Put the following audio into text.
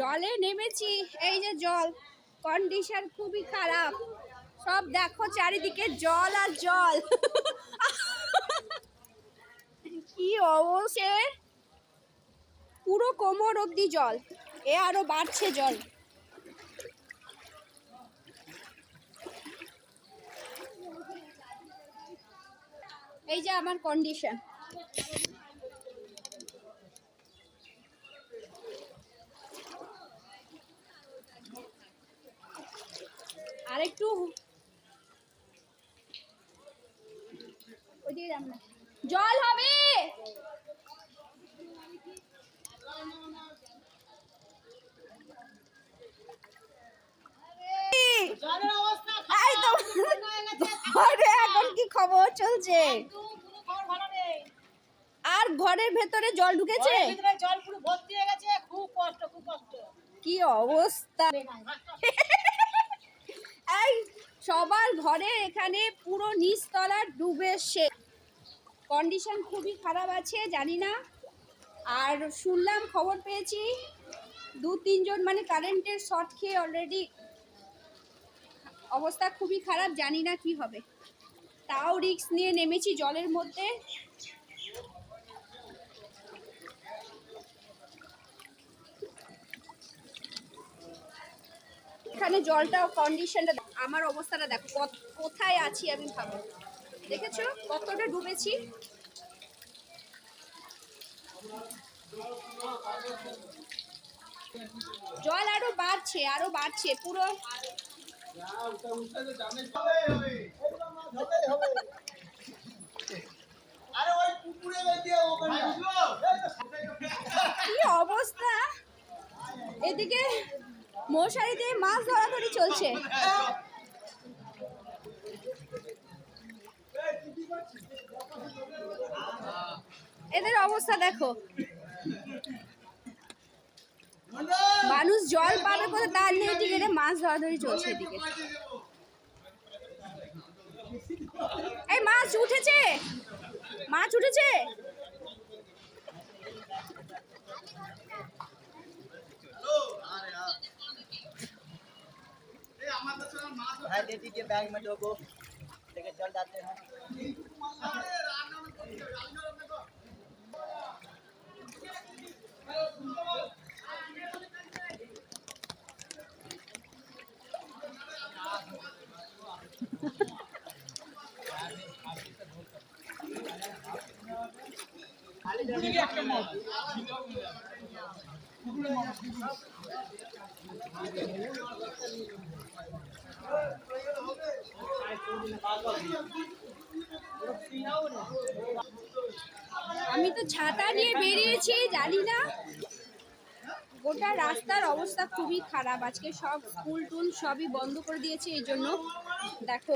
জলে নেমেছি, এই যে জল কন্ডিশন খুবই খারাপ। সব দেখো চারিদিকে জল আর জল। কি অবশ্যে পুরো কোমর অবধি জল, এ আরও বাড়ছে জল। এই যে আমার কন্ডিশন আরেকটু। জল হবে! এখন কি খবর চলছে? আর ঘরের ভেতরে জল ঢুকেছে? জল পুরো ভর্তি হয়ে গেছে খুব কষ্ট খুব কষ্ট। কি অবস্থা? সবার ঘরে এখানে পুরো নিচতলা ডুবে সে কন্ডিশন খুবই খারাপ আছে, জানি না। আর শুনলাম খবর পেয়েছি, দু তিনজন মানে কারেন্টের শর্ট খেয়ে অলরেডি অবস্থা খুবই খারাপ, জানি না কি হবে। তাও রিক্স নিয়ে নেমেছি জলের মধ্যে। এখানে জলটা কন্ডিশনটা আমার অবস্থাটা দেখো কোথায় আছি আমি ভাবো। দেখেছ? কতটা ডুবেছি? জল আরও বাড়ছে আরও বাড়ছে, পুরো আরে ওই পুকুরে গিয়ে ওখানে কি অবস্থা এদিকে মশারিতে মাছ ধরাধরি চলছে। এদের অবস্থা দেখো। মানুষ জল পাবে করে তার এদিকে রে মাছ ধরাধরি চলছে এদিকে। এই মাছ উঠেছে মাছ উঠেছে। भाई दे दीजिए बैग में लोगो लेके चल जाते हैं। আমি তো ছাতা নিয়ে বেরিয়েছি, জানি না। গোটা রাস্তার অবস্থা খুবই খারাপ। আজকে সব স্কুল টুল সবই বন্ধ করে দিয়েছে, এই জন্য দেখো।